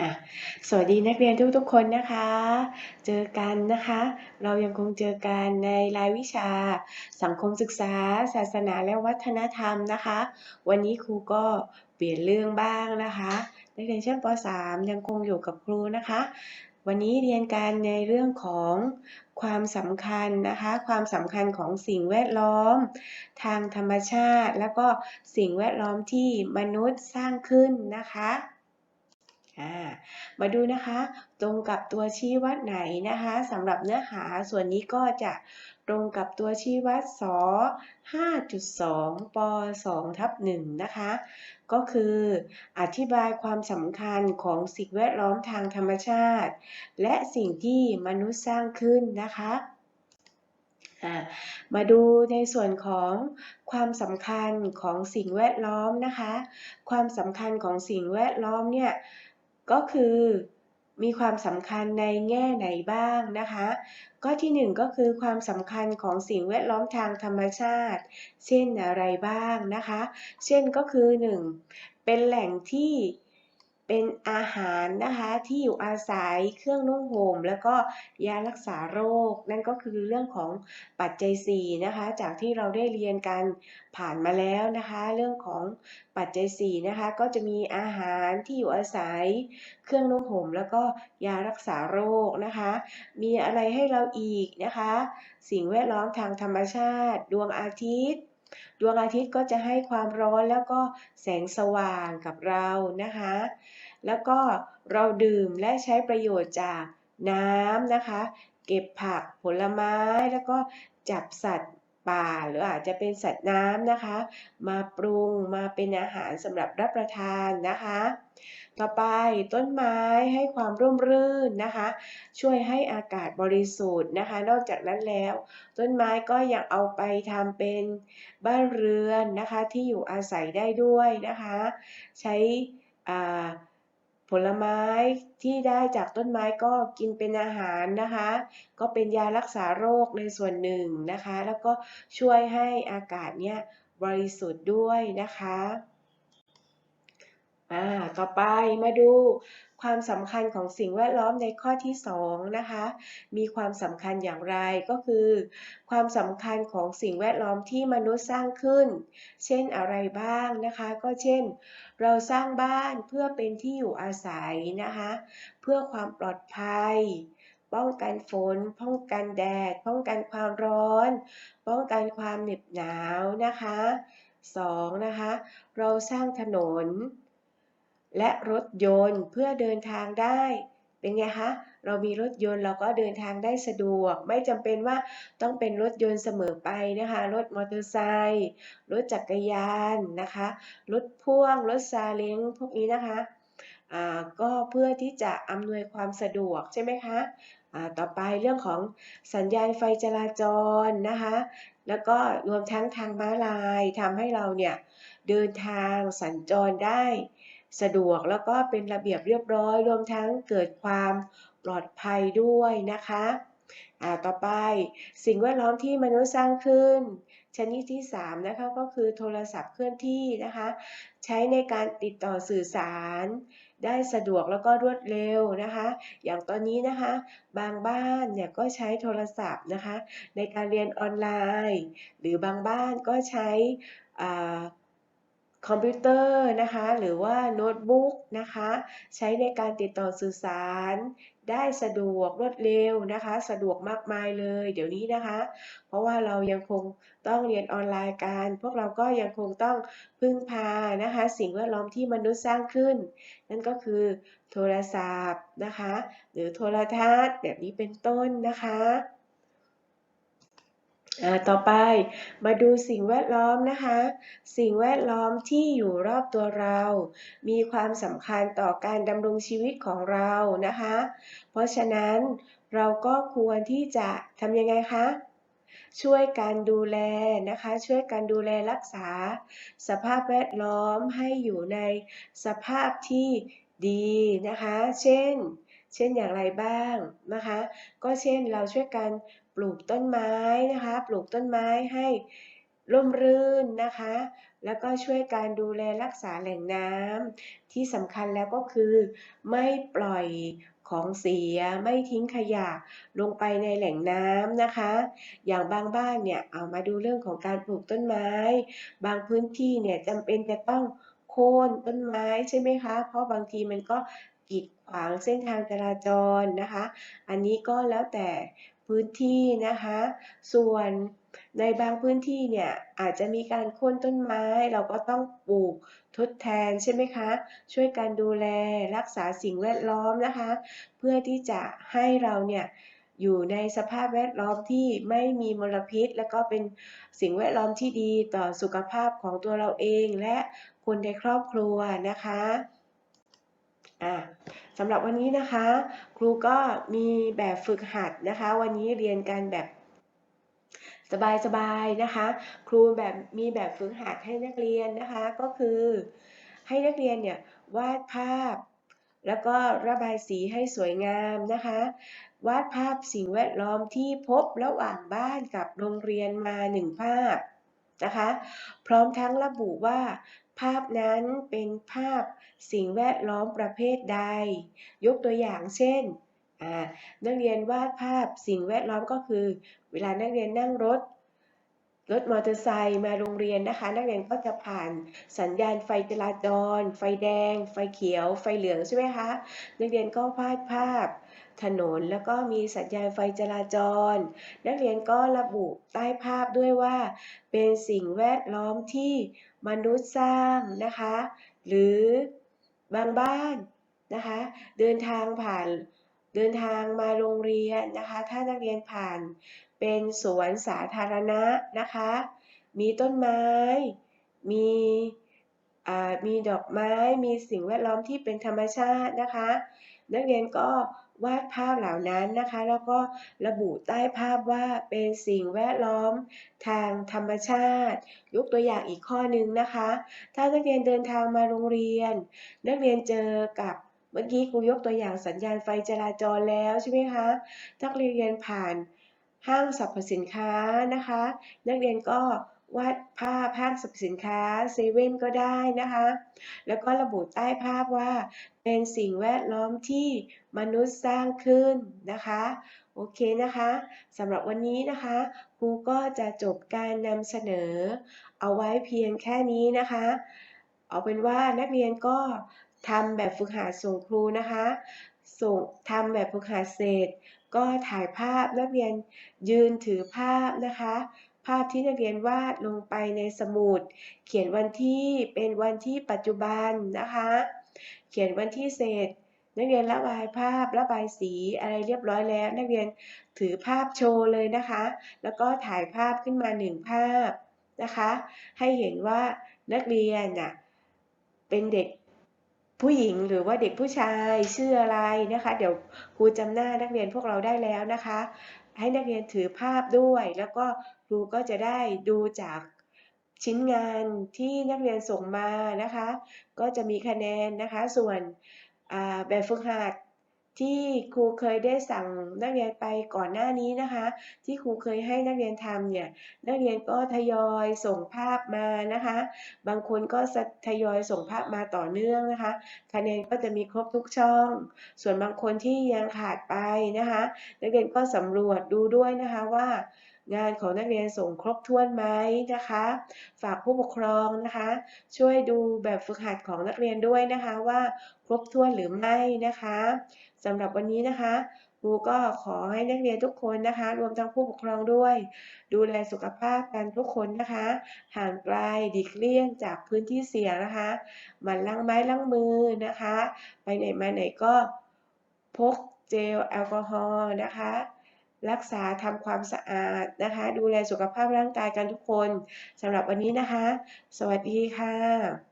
อะสวัสดีนักเรียนทุกๆคนนะคะ เจอกันนะคะ เรายังคงเจอกันในรายวิชา สังคมศึกษา ศาสนาและวัฒนธรรมนะคะ วันนี้ครูก็เปลี่ยนเรื่องบ้างนะคะนักเรียนชั้นป .3 ยังคงอยู่กับครูนะคะ วันนี้เรียนกันในเรื่องของความสำคัญนะคะ ความสำคัญของสิ่งแวดล้อม ทางธรรมชาติ แล้วก็สิ่งแวดล้อมที่มนุษย์สร้างขึ้นนะคะ อ่ามาดูนะคะ ตรงกับตัวชี้วัดไหนนะคะสำหรับเนื้อหาส่วนนี้ก็จะตรงกับตัวชี้วัดส5.2ป2ทับ1นะคะ ก็คืออธิบายความสำคัญของสิ่งแวดล้อมทางธรรมชาติ และสิ่งที่มนุษย์สร้างขึ้นนะคะมาดูในส่วนของความสำคัญของสิ่งแวดล้อมนะคะ ความสำคัญของสิ่งแวดล้อมเนี่ย ก็คือมีความสำคัญในแง่ไหนบ้างนะคะ ก็ที่หนึ่งก็คือความสำคัญของสิ่งแวดล้อมทางธรรมชาติ เช่นอะไรบ้างนะคะ เช่นก็คือ 1. เป็นแหล่งที่ เป็นอาหารนะคะที่อยู่อาศัยเครื่องนุ่งห่มแล้วก็ยารักษาโรค นั่นก็คือเรื่องของปัจจัย4นะคะ จากที่เราได้เรียนกันผ่านมาแล้วนะคะ เรื่องของปัจจัย4นะคะ ก็จะมีอาหารที่อยู่อาศัย เครื่องนุ่งห่มแล้วก็ยารักษาโรคนะคะ มีอะไรให้เราอีกนะคะ สิ่งแวดล้อมทางธรรมชาติ ดวงอาทิตย์ ดวงอาทิตย์ก็จะให้ความร้อนแล้วก็แสงสว่างกับเรานะคะ แล้วก็เราดื่มและใช้ประโยชน์จากน้ำนะคะ เก็บผักผลไม้แล้วก็จับสัตว์ ป่า หรืออาจจะเป็นสัตว์น้ำนะคะ มาปรุงมาเป็นอาหารสำหรับรับประทานนะคะ ต่อไปต้นไม้ให้ความร่มรื่นนะคะ ช่วยให้อากาศบริสุทธิ์นะคะ นอกจากนั้นแล้ว ต้นไม้ก็ยังเอาไปทำเป็นบ้านเรือนนะคะที่อยู่อาศัยได้ด้วยนะคะ ใช้ ผลไม้ที่ได้จากต้นไม้ก็กินเป็นอาหารนะคะ ก็เป็นยารักษาโรคในส่วนหนึ่งนะคะ แล้วก็ช่วยให้อากาศเนี่ยบริสุทธิ์ด้วยนะคะ อ่าต่อไปมาดูความสำคัญของสิ่งแวดล้อมในข้อที่2นะคะ มีความสำคัญอย่างไรก็คือ ความสำคัญของสิ่งแวดล้อมที่มนุษย์สร้างขึ้น เช่นอะไรบ้างนะคะ ก็เช่น เราสร้างบ้านเพื่อเป็นที่อยู่อาศัยนะคะ เพื่อความปลอดภัย ป้องกันฝน ป้องกันแดด ป้องกันความร้อน ป้องกันความเหน็บหนาวนะคะ 2. นะคะ เราสร้างถนน และรถยนต์เพื่อเดินทางได้ เป็นไงคะ เรามีรถยนต์เราก็เดินทางได้สะดวก ไม่จำเป็นว่าต้องเป็นรถยนต์เสมอไปนะคะ รถมอเตอร์ไซค์รถจักรยานนะคะ รถพ่วง รถซาเล้งพวกนี้นะคะก็เพื่อที่จะอำนวยความสะดวกใช่ไหมคะต่อไปเรื่องของสัญญาณไฟจราจรนะคะ แล้วก็รวมทั้งทางม้าลายทำให้เราเนี่ยเดินทางสัญจรได้ สะดวกแล้วก็เป็นระเบียบเรียบร้อย รวมทั้งเกิดความปลอดภัยด้วยนะคะอ่าต่อไปสิ่งแวดล้อมที่มนุษย์สร้างขึ้น ชนิดที่3นะคะก็คือโทรศัพท์เคลื่อนที่นะคะ ใช้ในการติดต่อสื่อสาร ได้สะดวกแล้วก็รวดเร็วนะคะ อย่างตอนนี้นะคะ บางบ้านเนี่ยก็ใช้โทรศัพท์นะคะ ในการเรียนออนไลน์ หรือบางบ้านก็ใช้ คอมพิวเตอร์นะคะ หรือว่าโน้ตบุ๊กนะคะ ใช้ในการติดต่อสื่อสาร ได้สะดวกรวดเร็วนะคะ สะดวกมากมายเลย เดี๋ยวนี้นะคะ เพราะว่าเรายังคงต้องเรียนออนไลน์กัน พวกเราก็ยังคงต้องพึ่งพานะคะ สิ่งแวดล้อมที่มนุษย์สร้างขึ้น นั่นก็คือโทรศัพท์นะคะ หรือโทรทัศน์แบบนี้เป็นต้นนะคะ ต่อไปมาดูสิ่งแวดล้อมนะคะ สิ่งแวดล้อมที่อยู่รอบตัวเรา มีความสำคัญต่อการดำรงชีวิตของเรานะคะ เพราะฉะนั้นเราก็ควรที่จะทำยังไงคะ ช่วยการดูแลนะคะ ช่วยการดูแลรักษา สภาพแวดล้อมให้อยู่ในสภาพที่ดีนะคะ เช่น เช่นอย่างไรบ้างนะคะ ก็เช่นเราช่วยกัน ปลูกต้นไม้นะคะ ปลูกต้นไม้ให้ร่มรื่นนะคะ แล้วก็ช่วยการดูแลรักษาแหล่งน้ำที่สำคัญแล้วก็คือ ไม่ปล่อยของเสียไม่ทิ้งขยะลงไปในแหล่งน้ำนะคะ อย่างบางบ้านเนี่ยเอามาดูเรื่องของการปลูกต้นไม้ บางพื้นที่เนี่ยจำเป็นจะต้องโค่นต้นไม้ใช่ไหมคะ เพราะบางทีมันก็กีดขวางเส้นทางจราจรนะคะ อันนี้ก็แล้วแต่ พื้นที่นะคะ ส่วนในบางพื้นที่เนี่ยอาจจะมีการโค่นต้นไม้เราก็ต้องปลูกทดแทนใช่ไหมคะ ช่วยกันดูแลรักษาสิ่งแวดล้อมนะคะ เพื่อที่จะให้เราเนี่ยอยู่ในสภาพแวดล้อมที่ไม่มีมลพิษ และก็เป็นสิ่งแวดล้อมที่ดีต่อสุขภาพของตัวเราเองและคนในครอบครัวนะคะอะ สำหรับวันนี้นะคะ ครูก็มีแบบฝึกหัดนะคะ วันนี้เรียนกันแบบสบายๆนะคะ ครูแบบมีแบบฝึกหัดให้นักเรียนนะคะ ก็คือให้นักเรียนเนี่ยวาดภาพ แล้วก็ระบายสีให้สวยงามนะคะ วาดภาพสิ่งแวดล้อมที่พบระหว่างบ้านกับโรงเรียนมาหนึ่งภาพนะคะ พร้อมทั้งระบุว่า ภาพนั้นเป็นภาพสิ่งแวดล้อมประเภทใด ยกตัวอย่างเช่น นักเรียนวาดภาพสิ่งแวดล้อมก็คือ เวลานักเรียนนั่งรถ รถมอเตอร์ไซค์มาโรงเรียนนะคะ นักเรียนก็จะผ่านสัญญาณไฟจราจร ไฟแดง ไฟเขียว ไฟเหลืองใช่ไหมคะ นักเรียนก็วาดภาพถนนแล้วก็มีสัญญาณไฟจราจร นักเรียนก็ระบุใต้ภาพด้วยว่า เป็นสิ่งแวดล้อมที่ มนุษย์สร้างนะคะ หรือบางบ้านนะคะ เดินทางผ่านเดินทางมาโรงเรียนนะคะ ถ้านักเรียนผ่านเป็นสวนสาธารณะนะคะ มีต้นไม้ มีมีดอกไม้ มีสิ่งแวดล้อมที่เป็นธรรมชาตินะคะ นักเรียนก็วาดภาพเหล่านั้นนะคะ แล้วก็ระบุใต้ภาพว่าเป็นสิ่งแวดล้อมทางธรรมชาติ ยกตัวอย่างอีกข้อหนึ่งนะคะ ถ้านักเรียนเดินทางมาโรงเรียน นักเรียนเจอกับเมื่อกี้ครูยกตัวอย่างสัญญาณไฟจราจรแล้วใช่ไหมคะนักเรียนผ่านห้างสรรพสินค้านะคะ นักเรียนก็ วาดภาพห้างสรรพสินค้าเซเว่นก็ได้นะคะ แล้วก็ระบุใต้ภาพว่าเป็นสิ่งแวดล้อมที่มนุษย์สร้างขึ้นนะคะ โอเคนะคะสำหรับวันนี้นะคะครูก็จะจบการนำเสนอ เอาไว้เพียงแค่นี้นะคะ เอาเป็นว่านักเรียนก็ทำแบบฝึกหัดส่งครูนะคะส่งทำแบบฝึกหัดเสร็จ ก็ถ่ายภาพนักเรียนยืนถือภาพนะคะ ภาพที่นักเรียนวาดลงไปในสมุด เขียนวันที่เป็นวันที่ปัจจุบันนะคะ เขียนวันที่เสร็จ นักเรียนระบายภาพระบายสีอะไรเรียบร้อยแล้ว นักเรียนถือภาพโชว์เลยนะคะ แล้วก็ถ่ายภาพขึ้นมาหนึ่งภาพนะคะ ให้เห็นว่านักเรียนน่ะเป็นเด็กผู้หญิงหรือว่าเด็กผู้ชายชื่ออะไรนะคะ เดี๋ยวครูจำหน้านักเรียนพวกเราได้แล้วนะคะ ให้นักเรียนถือภาพด้วยแล้วก็ ครูก็จะได้ดูจากชิ้นงานที่นักเรียนส่งมานะคะ ก็จะมีคะแนนนะคะ ส่วนแบบฝึกหัดที่ครูเคยได้สั่งนักเรียนไปก่อนหน้านี้นะคะ ที่ครูเคยให้นักเรียนทำเนี่ยนักเรียนก็ทยอยส่งภาพมานะคะ บางคนก็ทยอยส่งภาพมาต่อเนื่องนะคะ คะแนนก็จะมีครบทุกช่อง ส่วนบางคนที่ยังขาดไปนะคะ นักเรียนก็สำรวจดูด้วยนะคะว่า งานของนักเรียนส่งครบถ้วนไหมนะคะ ฝากผู้ปกครองนะคะ ช่วยดูแบบฝึกหัดของนักเรียนด้วยนะคะว่าครบถ้วนหรือไม่นะคะสำหรับวันนี้นะคะครูก็ขอให้นักเรียนทุกคนนะคะ รวมทั้งผู้ปกครองด้วย ดูแลสุขภาพกันทุกคนนะคะ ห่างไกลดิกเลี่ยงจากพื้นที่เสี่ยงนะคะมันล้างไม้ล้างมือนะคะ ไปไหนมาไหนก็พกเจลแอลกอฮอล์นะคะ รักษาทำความสะอาดนะคะ ดูแลสุขภาพร่างกายกันทุกคนสำหรับวันนี้นะคะ สวัสดีค่ะ